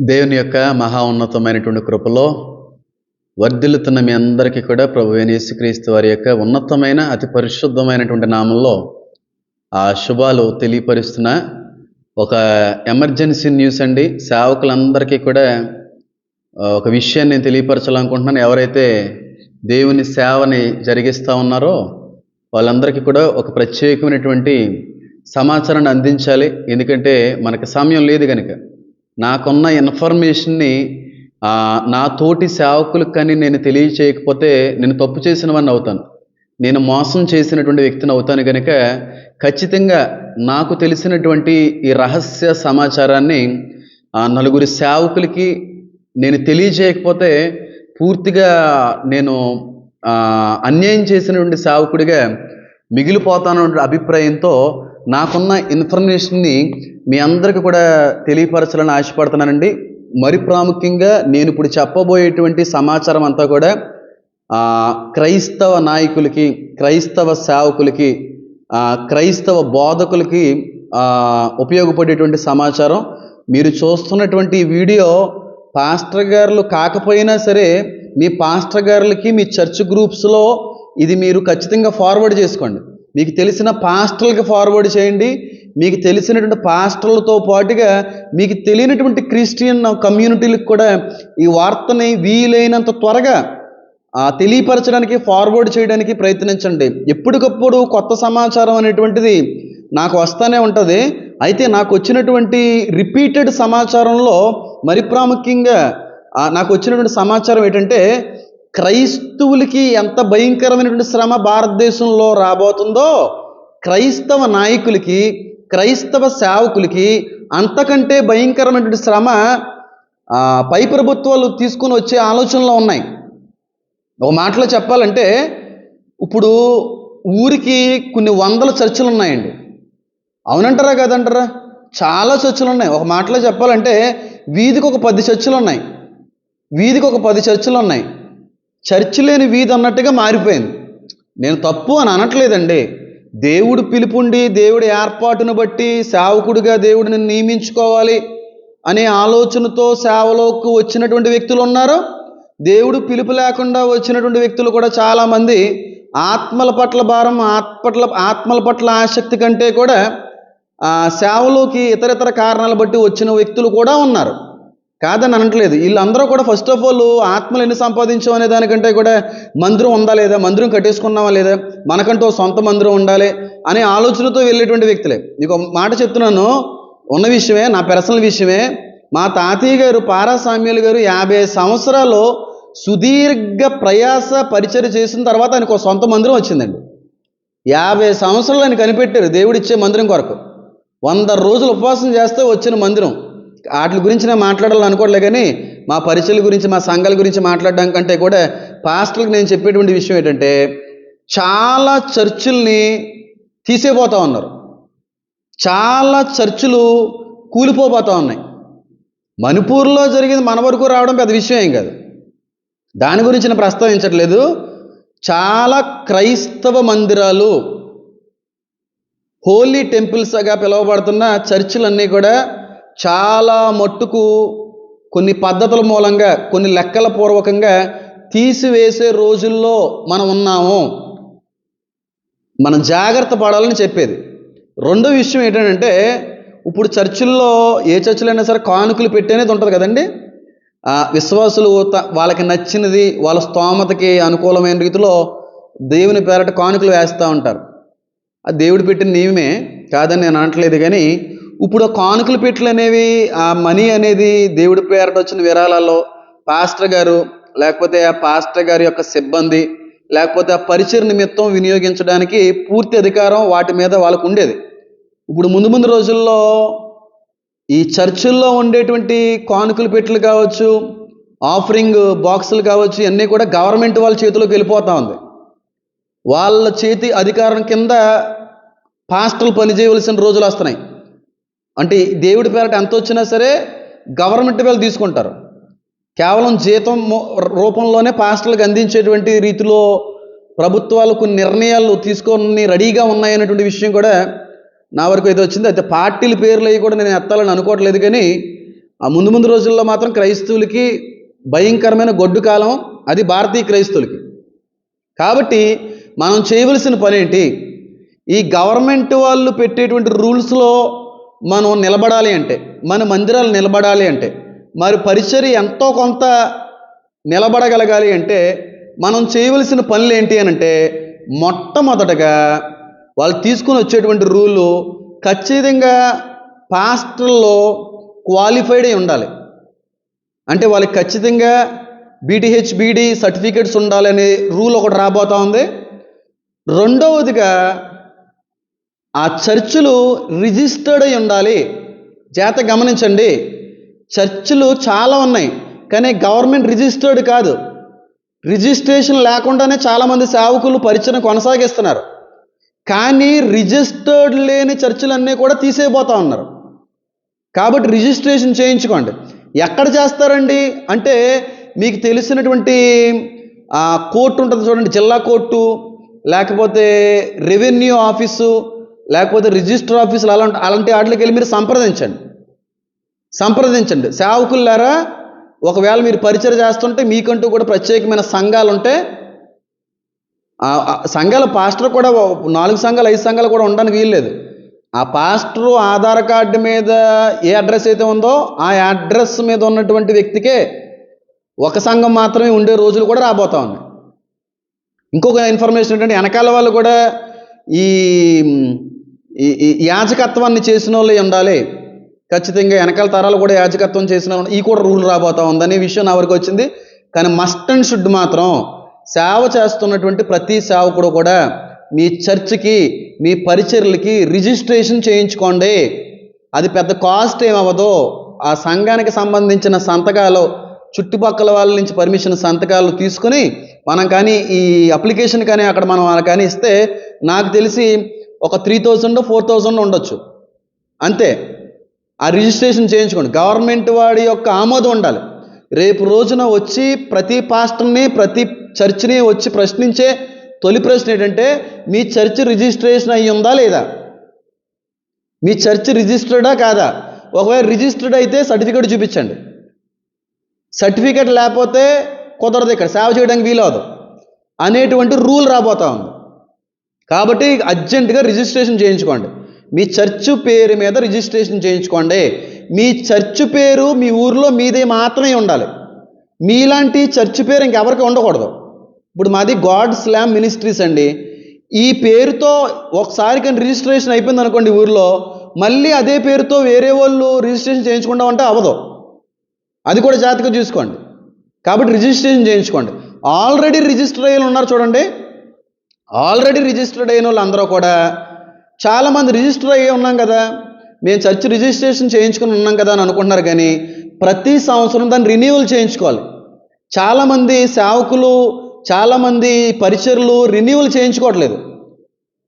దేవుని యొక్క మహా ఉన్నతమైనటువంటి కృపలో వర్ధిల్లుతున్న మీ అందరికీ కూడా ప్రభు యేసుక్రీస్తు వారి యొక్క ఉన్నతమైన అతి పరిశుద్ధమైనటువంటి నామంలో ఆ శుభాలు తెలియపరుస్తున్న ఒక ఎమర్జెన్సీ న్యూస్ అండి. సేవకులందరికీ కూడా ఒక విషయాన్ని నేను తెలియపరచాలనుకుంటున్నాను. ఎవరైతే దేవుని సేవని జరిగిస్తూ ఉన్నారో వాళ్ళందరికీ కూడా ఒక ప్రత్యేకమైనటువంటి సమాచారాన్ని అందించాలి. ఎందుకంటే మనకు సమయం లేదు కనుక నాకున్న ఇన్ఫర్మేషన్ని నా తోటి సేవకులకు కానీ నేను తెలియచేయకపోతే నేను తప్పు చేసిన వాడిని అవుతాను. నేను మోసం చేసినటువంటి వ్యక్తిని అవుతాను కనుక ఖచ్చితంగా నాకు తెలిసినటువంటి ఈ రహస్య సమాచారాన్ని నలుగురి సేవకులకి నేను తెలియజేయకపోతే పూర్తిగా నేను అన్యాయం చేసినటువంటి సేవకుడిగా మిగిలిపోతాను అభిప్రాయంతో నాకున్న ఇన్ఫర్మేషన్ని మీ అందరికీ కూడా తెలియపరచాలని ఆశపడుతున్నానండి. మరి ప్రాముఖ్యంగా నేను ఇప్పుడు చెప్పబోయేటువంటి సమాచారం అంతా కూడా క్రైస్తవ నాయకులకి క్రైస్తవ సేవకులకి క్రైస్తవ బోధకులకి ఉపయోగపడేటువంటి సమాచారం. మీరు చూస్తున్నటువంటి వీడియో పాస్టర్ గారులు కాకపోయినా సరే మీ పాస్టర్ గారులకి మీ చర్చ్ గ్రూప్స్లో ఇది మీరు ఖచ్చితంగా ఫార్వర్డ్ చేసుకోండి. మీకు తెలిసిన పాస్టర్లకి ఫార్వర్డ్ చేయండి. మీకు తెలిసినటువంటి పాస్టర్లతో పాటుగా మీకు తెలియనటువంటి క్రిస్టియన్ కమ్యూనిటీలకు కూడా ఈ వార్తని వీలైనంత త్వరగా ఆ, తెలియపరచడానికి ఫార్వర్డ్ చేయడానికి ప్రయత్నించండి. ఎప్పటికప్పుడు కొత్త సమాచారం అనేటువంటిది నాకు వస్తూనే ఉంటుంది. అయితే నాకు వచ్చినటువంటి రిపీటెడ్ సమాచారంలో మరి ప్రాముఖ్యంగా నాకు వచ్చినటువంటి సమాచారం ఏంటంటే క్రైస్తవులకి ఎంత భయంకరమైనటువంటి శ్రమ భారతదేశంలో రాబోతుందో క్రైస్తవ నాయకులకి క్రైస్తవ సేవకులకి అంతకంటే భయంకరమైనటువంటి శ్రమ పై ప్రభుత్వాలు తీసుకొని వచ్చే ఆలోచనలో ఉన్నాయి. ఒక మాటలో చెప్పాలంటే ఇప్పుడు ఊరికి కొన్ని వందల చర్చలు ఉన్నాయండి. అవునంటారా కదంటారా? చాలా చర్చలు ఉన్నాయి. ఒక మాటలో చెప్పాలంటే వీధికి ఒక పది చర్చలు ఉన్నాయి. వీధికి ఒక పది చర్చలు ఉన్నాయి. చర్చి లేని వీధి అన్నట్టుగా మారిపోయింది. నేను తప్పు అని అనట్లేదండి. దేవుడు పిలుపుండి దేవుడి ఏర్పాటును బట్టి సేవకుడిగా దేవుడిని నియమించుకోవాలి అనే ఆలోచనతో సేవలోకి వచ్చినటువంటి వ్యక్తులు ఉన్నారు? దేవుడు పిలుపు లేకుండా వచ్చినటువంటి వ్యక్తులు కూడా చాలామంది ఆత్మల పట్ల భారం ఆత్మల ఆత్మల పట్ల ఆసక్తి కంటే కూడా సేవలోకి ఇతరితర కారణాలు బట్టి వచ్చిన వ్యక్తులు కూడా ఉన్నారు. కాదని అనట్లేదు. వీళ్ళందరూ కూడా ఫస్ట్ ఆఫ్ ఆల్ ఆత్మలు ఎన్ని సంపాదించాం అనే దానికంటే కూడా మందిరం ఉందా లేదా? మందిరం కట్టేసుకున్నావా లేదా? మనకంటూ సొంత మందిరం ఉండాలి అనే ఆలోచనతో వెళ్ళేటువంటి వ్యక్తులే. నీకు మాట చెప్తున్నాను. ఉన్న విషయమే నా పర్సనల్ విషయమే. మా తాతయ్య గారు పారాసామ్యులు గారు యాభై సంవత్సరాలు సుదీర్ఘ ప్రయాస పరిచయం చేసిన తర్వాత ఆయనకు ఒక సొంత మందిరం వచ్చిందండి. యాభై సంవత్సరాలు ఆయన కనిపెట్టారు దేవుడిచ్చే మందిరం కొరకు. వంద రోజులు ఉపవాసం చేస్తే వచ్చిన మందిరం. వాటి గురించి నేను మాట్లాడాలని అనుకోవట్లే కానీ మా పరిచయల గురించి మా సంఘాల గురించి మాట్లాడడం కంటే కూడా పాస్టర్లకు నేను చెప్పేటువంటి విషయం ఏంటంటే చాలా చర్చిల్ని తీసేపోతా ఉన్నారు. చాలా చర్చిలు కూలిపోతా ఉన్నాయి. మణిపూర్లో జరిగింది మన వరకు రావడం పెద్ద విషయం ఏం కాదు. దాని గురించి నేను ప్రస్తావించట్లేదు. చాలా క్రైస్తవ మందిరాలు హోలీ టెంపుల్స్గా పిలువబడుతున్న చర్చిలన్నీ కూడా చాలా మట్టుకు కొన్ని పద్ధతుల మూలంగా కొన్ని లెక్కల పూర్వకంగా తీసివేసే రోజుల్లో మనం ఉన్నాము. మనం జాగ్రత్త పడాలని చెప్పేది. రెండో విషయం ఏంటంటే ఇప్పుడు చర్చిల్లో ఏ చర్చిలైనా సరే కానుకలు పెట్టేనేది ఉంటుంది కదండి. ఆ విశ్వాసులు వాళ్ళకి నచ్చినది వాళ్ళ స్తోమతకి అనుకూలమైన రీతిలో దేవుని పేరట కానుకలు వేస్తూ ఉంటారు. ఆ దేవుడు పెట్టిన నియమే కాదని నేను అనట్లేదు కానీ ఇప్పుడు కానుకల కానుకలు పెట్లు అనేవి ఆ మనీ అనేది దేవుడి పేరట వచ్చిన విరాళాల్లో పాస్టర్ గారు లేకపోతే ఆ పాస్టర్ గారి యొక్క సిబ్బంది లేకపోతే ఆ పరిచయ నిమిత్తం వినియోగించడానికి పూర్తి అధికారం వాటి మీద వాళ్ళకు ఉండేది. ఇప్పుడు ముందు ముందు రోజుల్లో ఈ చర్చిల్లో ఉండేటువంటి కానుకల పెట్లు కావచ్చు ఆఫరింగ్ బాక్సులు కావచ్చు ఇవన్నీ కూడా గవర్నమెంట్ వాళ్ళ చేతిలోకి వెళ్ళిపోతా ఉంది. వాళ్ళ చేతి అధికారం కింద పాస్టర్లు పనిచేయవలసిన రోజులు వస్తున్నాయి. అంటే దేవుడి పేరట ఎంత వచ్చినా సరే గవర్నమెంట్ వాళ్ళు తీసుకుంటారు. కేవలం జీతం రూపంలోనే పాస్టర్లకు అందించేటువంటి రీతిలో ప్రభుత్వాలు కొన్ని నిర్ణయాలు తీసుకొని రెడీగా ఉన్నాయనేటువంటి విషయం కూడా నా వరకు అయితే వచ్చింది. అయితే పార్టీల పేర్లు అవి కూడా నేను ఎత్తాలని అనుకోవట్లేదు కానీ ఆ ముందు ముందు రోజుల్లో మాత్రం క్రైస్తవులకి భయంకరమైన గొడ్డు కాలం అది భారతీయ క్రైస్తవులకి. కాబట్టి మనం చేయవలసిన పని ఏంటి? ఈ గవర్నమెంట్ వాళ్ళు పెట్టేటువంటి రూల్స్లో మనం నిలబడాలి అంటే మన మందిరాలు నిలబడాలి అంటే మరి పరిచర్య ఎంతో కొంత నిలబడగలగాలి అంటే మనం చేయవలసిన పనులు ఏంటి అని అంటే మొట్టమొదటగా వాళ్ళు తీసుకుని వచ్చేటువంటి రూలు ఖచ్చితంగా పాస్టర్లో క్వాలిఫైడ్ అయి ఉండాలి. అంటే వాళ్ళకి ఖచ్చితంగా బీడీహెచ్బీడీ సర్టిఫికేట్స్ ఉండాలనే రూల్ ఒకటి రాబోతా ఉంది. రెండవదిగా ఆ చర్చిలు రిజిస్టర్డ్ అయి ఉండాలి. జాత గమనించండి. చర్చిలు చాలా ఉన్నాయి కానీ గవర్నమెంట్ రిజిస్టర్డ్ కాదు. రిజిస్ట్రేషన్ లేకుండానే చాలామంది సేవకులు పరిచయం కొనసాగిస్తున్నారు. కానీ రిజిస్టర్డ్ లేని చర్చిలన్నీ కూడా తీసేయబోతా ఉన్నారు. కాబట్టి రిజిస్ట్రేషన్ చేయించుకోండి. ఎక్కడ చేస్తారండి? అంటే మీకు తెలిసినటువంటి కోర్టు ఉంటుంది చూడండి జిల్లా కోర్టు లేకపోతే రెవెన్యూ ఆఫీసు లేకపోతే రిజిస్టర్ ఆఫీసులు అలాంటి అలాంటి వాటికి వెళ్ళి మీరు సంప్రదించండి. సంప్రదించండి. సేవకులారా ఒకవేళ మీరు పరిచయం చేస్తుంటే మీకంటూ కూడా ప్రత్యేకమైన సంఘాలు ఉంటే సంఘాల పాస్టర్ కూడా నాలుగు సంఘాలు ఐదు సంఘాలు కూడా ఉండడానికి వీల్లేదు. ఆ పాస్టరు ఆధార్ కార్డు మీద ఏ అడ్రస్ అయితే ఉందో ఆ అడ్రస్ మీద ఉన్నటువంటి వ్యక్తికే ఒక సంఘం మాత్రమే ఉండే రోజులు కూడా రాబోతా ఉన్నాయి. ఇంకొక ఇన్ఫర్మేషన్ ఏంటంటే వెనకాల వాళ్ళు కూడా ఈ యాజకత్వాన్ని చేసిన వాళ్ళే ఉండాలి. ఖచ్చితంగా వెనకాల తరాలు కూడా యాజకత్వం చేసిన వాళ్ళు- ఈ కూడా రూల్ రాబోతా ఉందనే విషయం నా వరకు వచ్చింది. కానీ మస్ట్ అండ్ షుడ్ మాత్రం సేవ చేస్తున్నటువంటి ప్రతి సేవకుడు కూడా మీ చర్చికి మీ పరిచర్లకి రిజిస్ట్రేషన్ చేయించుకోండి. అది పెద్ద కాస్ట్ ఏమవ్వదు. ఆ సంఘానికి సంబంధించిన సంతకాలు చుట్టుపక్కల వాళ్ళ నుంచి పర్మిషన్ సంతకాలు తీసుకుని మనం కానీ ఈ అప్లికేషన్ కానీ అక్కడ మనం వాళ్ళకి కానీ ఇస్తే నాకు తెలిసి ఒక త్రీ థౌజండ్ ఫోర్ థౌజండ్ ఉండొచ్చు. అంతే. ఆ రిజిస్ట్రేషన్ చేయించుకోండి. గవర్నమెంట్ వాడి యొక్క ఆమోదం ఉండాలి. రేపు రోజున వచ్చి ప్రతి పాస్టర్ని ప్రతి చర్చిని వచ్చి ప్రశ్నించే తొలి ప్రశ్న ఏంటంటే మీ చర్చ్ రిజిస్ట్రేషన్ అయ్యి ఉందా లేదా? మీ చర్చ్ రిజిస్టర్డా కాదా? ఒకవేళ రిజిస్టర్డ్ అయితే సర్టిఫికేట్ చూపించండి. సర్టిఫికేట్ లేకపోతే కుదరదు ఇక్కడ. సేవ చేయడానికి వీలవదు అనేటువంటి రూల్ రాబోతా ఉంది. కాబట్టి అర్జెంటుగా రిజిస్ట్రేషన్ చేయించుకోండి. మీ చర్చ్ పేరు మీద రిజిస్ట్రేషన్ చేయించుకోండి. మీ చర్చ్ పేరు మీ ఊర్లో మీదే మాత్రమే ఉండాలి. మీలాంటి చర్చ్ పేరు ఇంకెవరికి ఉండకూడదు. ఇప్పుడు మాది గాడ్ స్లామ్ మినిస్ట్రీస్ అండి. ఈ పేరుతో ఒకసారి కానీ రిజిస్ట్రేషన్ అయిపోయింది అనుకోండి ఊర్లో మళ్ళీ అదే పేరుతో వేరే వాళ్ళు రిజిస్ట్రేషన్ చేయించుకుంటామంటే అవ్వదు. అది కూడా జాగ్రత్తగా చూసుకోండి. కాబట్టి రిజిస్ట్రేషన్ చేయించుకోండి. ఆల్రెడీ రిజిస్టర్ అయ్యి ఉన్నారు చూడండి. ఆల్రెడీ రిజిస్టర్డ్ అయిన వాళ్ళు అందరూ కూడా చాలామంది రిజిస్టర్ అయ్యి ఉన్నాం కదా. మేము చర్చ్ రిజిస్ట్రేషన్ చేయించుకుని ఉన్నాం కదా అని అనుకుంటున్నారు కానీ ప్రతి సంవత్సరం దాన్ని రిన్యూవల్ చేయించుకోవాలి. చాలామంది సేవకులు చాలామంది పరిచయలు రిన్యూవల్ చేయించుకోవట్లేదు.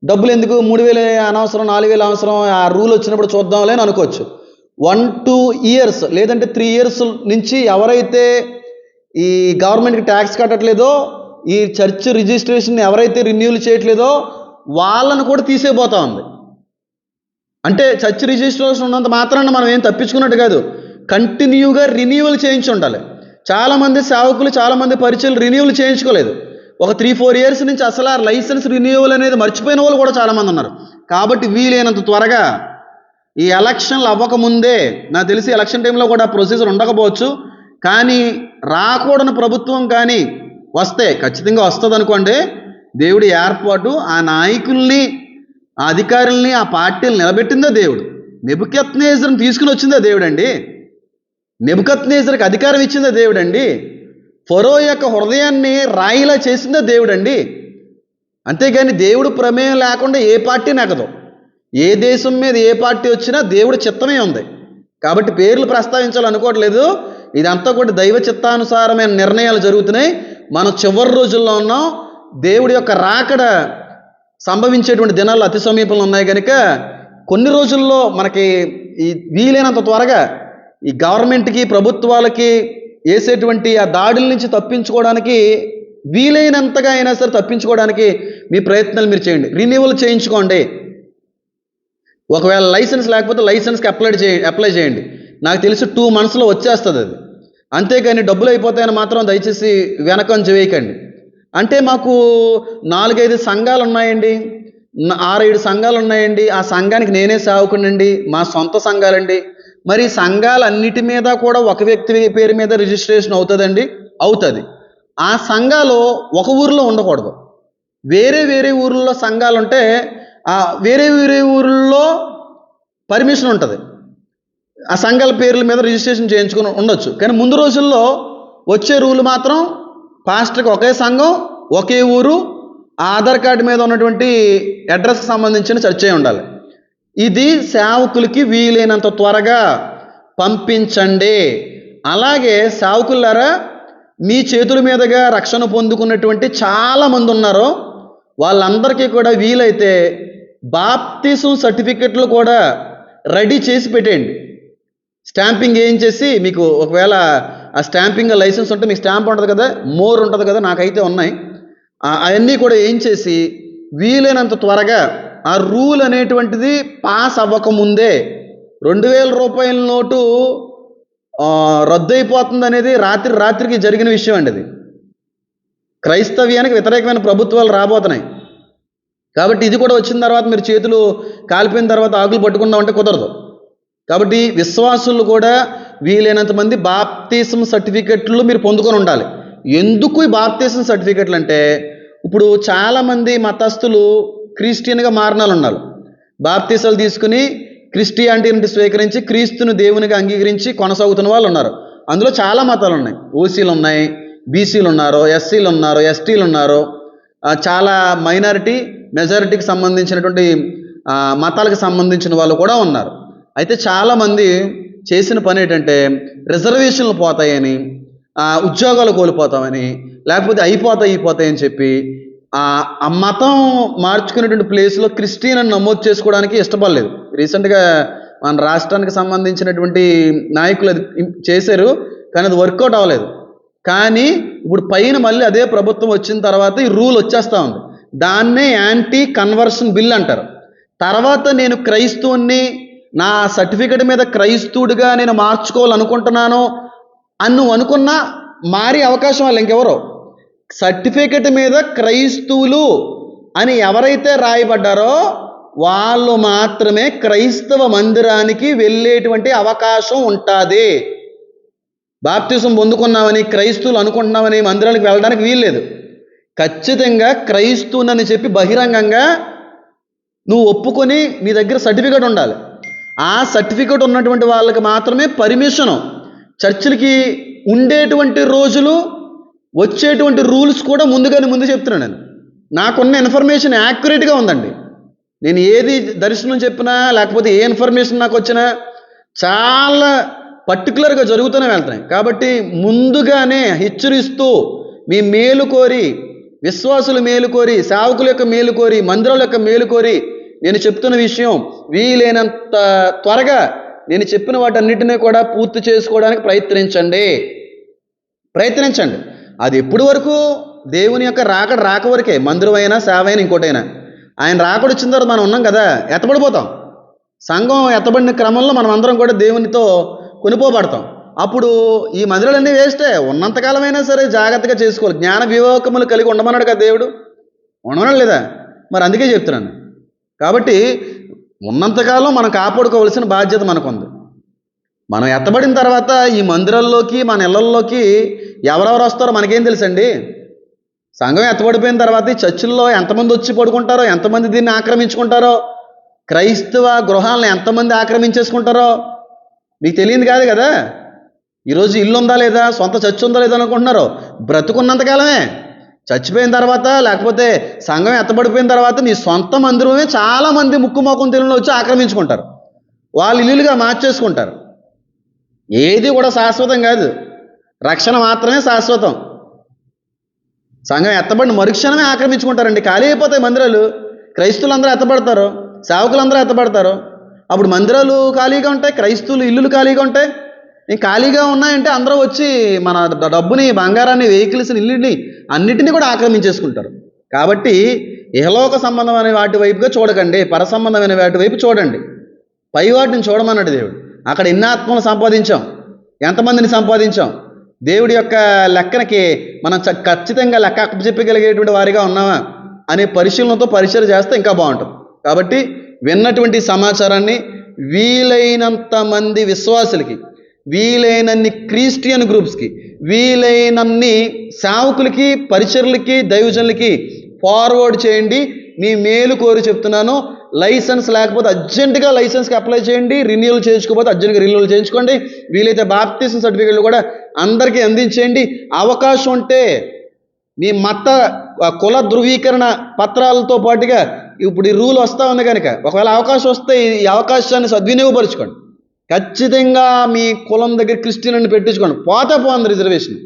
డబ్బులు ఎందుకు? మూడు వేలు అనవసరం నాలుగు వేలు అవసరం ఆ రూల్ వచ్చినప్పుడు చూద్దాంలే అని అనుకోవచ్చు. వన్ టూ ఇయర్స్ లేదంటే త్రీ ఇయర్స్ నుంచి ఎవరైతే ఈ గవర్నమెంట్కి ట్యాక్స్ కట్టట్లేదో ఈ చర్చ్ రిజిస్ట్రేషన్ ఎవరైతే రిన్యూవల్ చేయట్లేదో వాళ్ళను కూడా తీసేపోతా ఉంది. అంటే చర్చ్ రిజిస్ట్రేషన్ ఉన్నంత మాత్రాన మనం ఏం తప్పించుకున్నట్టు కాదు. కంటిన్యూగా రిన్యూవల్ చేయించి ఉండాలి. చాలామంది సేవకులు చాలామంది పరిచయలు రిన్యూవల్ చేయించుకోలేదు. ఒక త్రీ ఫోర్ ఇయర్స్ నుంచి అసలు ఆ లైసెన్స్ రిన్యూవల్ అనేది మర్చిపోయిన వాళ్ళు కూడా చాలామంది ఉన్నారు. కాబట్టి వీలైనంత త్వరగా ఈ ఎలక్షన్లు అవ్వకముందే నాకు తెలిసి ఎలక్షన్ టైంలో కూడా ప్రొసీజర్ ఉండకపోవచ్చు. కానీ రాకూడని ప్రభుత్వం కానీ వస్తే ఖచ్చితంగా వస్తుంది అనుకోండి దేవుడి ఏర్పాటు ఆ నాయకుల్ని ఆ అధికారుల్ని ఆ పార్టీలు నిలబెట్టిందే దేవుడు. నెబుకత్నేజర్ని తీసుకుని వచ్చిందే దేవుడండి. నెబుకత్నేజర్కి అధికారం ఇచ్చిందే దేవుడండి. ఫరో యొక్క హృదయాన్ని రాయిలా చేసిందే దేవుడండి. అంతేగాని దేవుడు ప్రమేయం లేకుండా ఏ పార్టీ నెగదు. ఏ దేశం మీద ఏ పార్టీ వచ్చినా దేవుడి చిత్తమే ఉంది. కాబట్టి పేర్లు ప్రస్తావించాలనుకోవట్లేదు. ఇదంతా కూడా దైవ చిత్తానుసారమైన నిర్ణయాలు జరుగుతున్నాయి. మనం చివరి రోజుల్లో ఉన్నాం. దేవుడి యొక్క రాకడ సంభవించేటువంటి దినాలు అతి సమీపంలో ఉన్నాయి కనుక కొన్ని రోజుల్లో మనకి ఈ వీలైనంత త్వరగా ఈ గవర్నమెంట్కి ప్రభుత్వాలకి వేసేటువంటి ఆ దాడుల నుంచి తప్పించుకోవడానికి వీలైనంతగా అయినా సరే తప్పించుకోవడానికి మీ ప్రయత్నాలు మీరు చేయండి. రిన్యూవల్ చేయించుకోండి. ఒకవేళ లైసెన్స్ లేకపోతే లైసెన్స్కి అప్లై చేయండి అప్లై చేయండి. నాకు తెలిసి టూ మంత్స్లో వచ్చేస్తుంది అది. అంతేకాని డబ్బులు అయిపోతాయని మాత్రం దయచేసి వెనకంజ వేయకండి అంటే మాకు నాలుగైదు సంఘాలు ఉన్నాయండి ఆరేడు సంఘాలు ఉన్నాయండి ఆ సంఘానికి నేనే సావుకునండి మా సొంత సంఘాలండి. మరి సంఘాలన్నిటి మీద కూడా ఒక వ్యక్తి పేరు మీద రిజిస్ట్రేషన్ అవుతుందండి? అవుతుంది. ఆ సంఘాలు ఒక ఊరిలో ఉండకూడదు. వేరే వేరే ఊర్లలో సంఘాలు ఉంటే వేరే వేరే ఊర్లలో పర్మిషన్ ఉంటుంది. ఆ సంఘాల పేర్ల మీద రిజిస్ట్రేషన్ చేయించుకుని ఉండొచ్చు. కానీ ముందు రోజుల్లో వచ్చే రూల్ మాత్రం పాస్టర్కి ఒకే సంఘం ఒకే ఊరు ఆధార్ కార్డు మీద ఉన్నటువంటి అడ్రస్కి సంబంధించిన చర్చే ఉండాలి. ఇది సేవకులకి వీలైనంత త్వరగా పంపించండి. అలాగే సేవకులారా మీ చేతుల మీదుగా రక్షణ పొందుకున్నటువంటి చాలామంది ఉన్నారు. వాళ్ళందరికీ కూడా వీలైతే బాప్తిసం సర్టిఫికెట్లు కూడా రెడీ చేసి పెట్టేయండి. స్టాంపింగ్ వేయించేసి మీకు ఒకవేళ ఆ స్టాంపింగ్ లైసెన్స్ ఉంటే మీకు స్టాంప్ ఉంటుంది కదా మోర్ ఉంటుంది కదా నాకైతే ఉన్నాయి. అవన్నీ కూడా వేయించేసి వీలైనంత త్వరగా ఆ రూల్ అనేటువంటిది పాస్ అవ్వకముందే రెండు వేల రూపాయల నోటు రద్దు అయిపోతుంది అనేది రాత్రి రాత్రికి జరిగిన విషయం అండి అది. క్రైస్తవ్యానికి వ్యతిరేకమైన ప్రభుత్వాలు రాబోతున్నాయి. కాబట్టి ఇది కూడా వచ్చిన తర్వాత మీరు చేతులు కాలిపోయిన తర్వాత ఆకులు పట్టుకుందామంటే కుదరదు. కాబట్టి విశ్వాసులు కూడా వీలైనంత మంది బాప్తీసం సర్టిఫికెట్లు మీరు పొందుకొని ఉండాలి. ఎందుకు ఈ బాప్తీసం సర్టిఫికెట్లు అంటే ఇప్పుడు చాలామంది మతస్థులు క్రిస్టియన్గా మారిన ఉన్నారు బాప్తీసాలు తీసుకుని క్రిస్టియానిటీని స్వీకరించి క్రీస్తుని దేవునిగా అంగీకరించి కొనసాగుతున్న వాళ్ళు ఉన్నారు అందులో చాలా మతాలు ఉన్నాయి ఓసీలు ఉన్నాయి బీసీలు ఉన్నారు ఎస్సీలు ఉన్నారు ఎస్టీలు ఉన్నారు. చాలా మైనారిటీ మెజారిటీకి సంబంధించినటువంటి మతాలకు సంబంధించిన వాళ్ళు కూడా ఉన్నారు. అయితే చాలామంది చేసిన పని ఏంటంటే రిజర్వేషన్లు పోతాయని ఉద్యోగాలు కోల్పోతామని లేకపోతే అయిపోతాయి అయిపోతాయని చెప్పి ఆ మతం మార్చుకునేటువంటి ప్లేస్లో క్రిస్టియన్ అని నమోదు చేసుకోవడానికి ఇష్టపడలేదు. రీసెంట్గా మన రాష్ట్రానికి సంబంధించినటువంటి నాయకులు అది చేశారు కానీ అది వర్కౌట్ అవ్వలేదు. కానీ ఇప్పుడు పైన మళ్ళీ అదే ప్రభుత్వం వచ్చిన తర్వాత ఈ రూల్ వచ్చేస్తా ఉంది. దాన్నే యాంటీ కన్వర్షన్ బిల్ అంటారు. తర్వాత నేను క్రైస్తవుని నా సర్టిఫికెట్ మీద క్రైస్తవుడిగా నేను మార్చుకోవాలనుకుంటున్నాను అని నువ్వు అనుకున్నా మారే అవకాశం వాళ్ళు ఇంకెవరు. సర్టిఫికెట్ మీద క్రైస్తవులు అని ఎవరైతే రాయబడ్డారో వాళ్ళు మాత్రమే క్రైస్తవ మందిరానికి వెళ్ళేటువంటి అవకాశం ఉంటుంది. బాప్తిజం పొందుకున్నామని క్రైస్తువులు అనుకుంటున్నామని మందిరానికి వెళ్ళడానికి వీల్లేదు. ఖచ్చితంగా క్రైస్తవునని చెప్పి బహిరంగంగా నువ్వు ఒప్పుకొని నీ దగ్గర సర్టిఫికేట్ ఉండాలి. ఆ సర్టిఫికేట్ ఉన్నటువంటి వాళ్ళకి మాత్రమే పర్మిషను. చర్చిలకి ఉండేటువంటి రోజులు వచ్చేటువంటి రూల్స్ కూడా ముందుగానే ముందు చెప్తున్నాను నేను. నాకున్న ఇన్ఫర్మేషన్ యాక్యురేట్గా ఉందండి. నేను ఏది దర్శనం చెప్పినా లేకపోతే ఏ ఇన్ఫర్మేషన్ నాకు వచ్చినా చాలా పర్టికులర్గా జరుగుతూనే వెళ్తున్నాయి. కాబట్టి ముందుగానే హెచ్చరిస్తూ మీ మేలు కోరి విశ్వాసులు మేలుకోరి సేవకుల యొక్క మేలుకోరి మందిరాల యొక్క మేలుకోరి నేను చెప్తున్న విషయం వీలైనంత త్వరగా నేను చెప్పిన వాటన్నిటినీ కూడా పూర్తి చేసుకోవడానికి ప్రయత్నించండి. ప్రయత్నించండి. అది ఎప్పటి వరకు? దేవుని యొక్క రాకడ రాక వరకే మందిరమైనా అయినా సేవ అయినా ఇంకోటైనా. ఆయన రాకడ వచ్చిన తర్వాత మనం ఉన్నాం కదా ఎత్తబడిపోతాం. సంఘం ఎత్తబడిన క్రమంలో మనం అందరం కూడా దేవునితో కొనిపోబడతాం. అప్పుడు ఈ మందిరాలన్నీ వేస్టే ఉన్నంతకాలమైనా సరే జాగ్రత్తగా చేసుకోవాలి. జ్ఞాన వివేకములు కలిగి ఉండమన్నాడు కదా దేవుడు. ఉండమన్నాడు లేదా? మరి అందుకే చెప్తున్నాను. కాబట్టి ఉన్నంతకాలం మనం కాపాడుకోవాల్సిన బాధ్యత మనకుంది. మనం ఎత్తబడిన తర్వాత ఈ మందిరాల్లోకి మన ఇళ్ళల్లోకి ఎవరెవరు వస్తారో మనకేం తెలుసండి? సంఘం ఎత్తబడిపోయిన తర్వాత ఈ చర్చిల్లో ఎంతమంది వచ్చి పడుకుంటారో ఎంతమంది దీన్ని ఆక్రమించుకుంటారో క్రైస్తవ గృహాలను ఎంతమంది ఆక్రమించేసుకుంటారో మీకు తెలియదు కాదు కదా? ఈరోజు ఇల్లు ఉందా లేదా? సొంత చచ్చి ఉందా లేదా అనుకుంటున్నారు? బ్రతుకున్నంతకాలమే చచ్చిపోయిన తర్వాత లేకపోతే సంఘం ఎత్తబడిపోయిన తర్వాత నీ సొంత మందిరమే చాలా మంది ముక్కు మొక్కం తెలుగులో వచ్చి ఆక్రమించుకుంటారు. వాళ్ళు ఇల్లులుగా మార్చేసుకుంటారు. ఏది కూడా శాశ్వతం కాదు. రక్షణ మాత్రమే శాశ్వతం. సంఘం ఎత్తబడిన మరుక్షణమే ఆక్రమించుకుంటారండి. ఖాళీ అయిపోతాయి మందిరాలు. క్రైస్తువులందరూ ఎత్తబడతారు. సేవకులందరూ ఎత్తబడతారు. అప్పుడు మందిరాలు ఖాళీగా ఉంటాయి. క్రైస్తువులు ఇల్లులు ఖాళీగా ఉంటాయి. ఇంక ఖాళీగా ఉన్నాయంటే అందరూ వచ్చి మన డబ్బుని బంగారాన్ని వెహికల్స్ని ఇల్లుని అన్నిటినీ కూడా ఆక్రమించేసుకుంటారు. కాబట్టి ఇహలోక సంబంధమైన వాటి వైపుగా చూడకండి పర సంబంధమైన వాటి వైపు చూడండి. పై వాటిని చూడమన్నాడు దేవుడు. అక్కడ ఎన్ని ఆత్మలు సంపాదించాం ఎంతమందిని సంపాదించాం? దేవుడి యొక్క లెక్కనకి మనం చ- ఖచ్చితంగా లెక్క చెప్పగలిగేటువంటి వారిగా ఉన్నామా? అనే పరిశీలనతో పరిశీలన చేస్తే ఇంకా బాగుంటుంది. కాబట్టి విన్నటువంటి సమాచారాన్ని వీలైనంత మంది విశ్వాసులకి వీలైనన్ని క్రిస్టియన్ గ్రూప్స్కి వీలైనన్ని సేవకులకి పరిచరులకి దైవజనులకి ఫార్వర్డ్ చేయండి. మీ మేలు కోరి చెప్తున్నాను. లైసెన్స్ లేకపోతే అర్జెంటుగా లైసెన్స్కి అప్లై చేయండి. రిన్యూవల్ చేయించుకోకపోతే అర్జెంట్గా రిన్యూవల్ చేయించుకోండి. వీలైతే బాప్తీసం సర్టిఫికేట్లు కూడా అందరికీ అందించేయండి. అవకాశం ఉంటే మీ మత కుల ధృవీకరణ పత్రాలతో పాటుగా ఇప్పుడు ఈ రూల్ వస్తూ ఉంది కనుక. ఒకవేళ అవకాశం వస్తే ఈ అవకాశాన్ని సద్వినియోగపరచుకోండి. ఖచ్చితంగా మీ కులం దగ్గర క్రిస్టియన్ని పెట్టించుకోండి. పోతే పోంది రిజర్వేషన్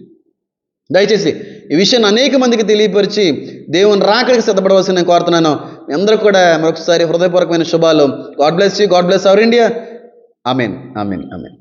దయచేసి ఈ విషయాన్ని అనేక మందికి తెలియపరిచి దేవుని రాకడికి సిద్ధపడవలసి నేను కోరుతున్నాను. మీ అందరూ కూడా మరొకసారి హృదయపూర్వకమైన శుభాలు. God bless you God bless our India amen amen amen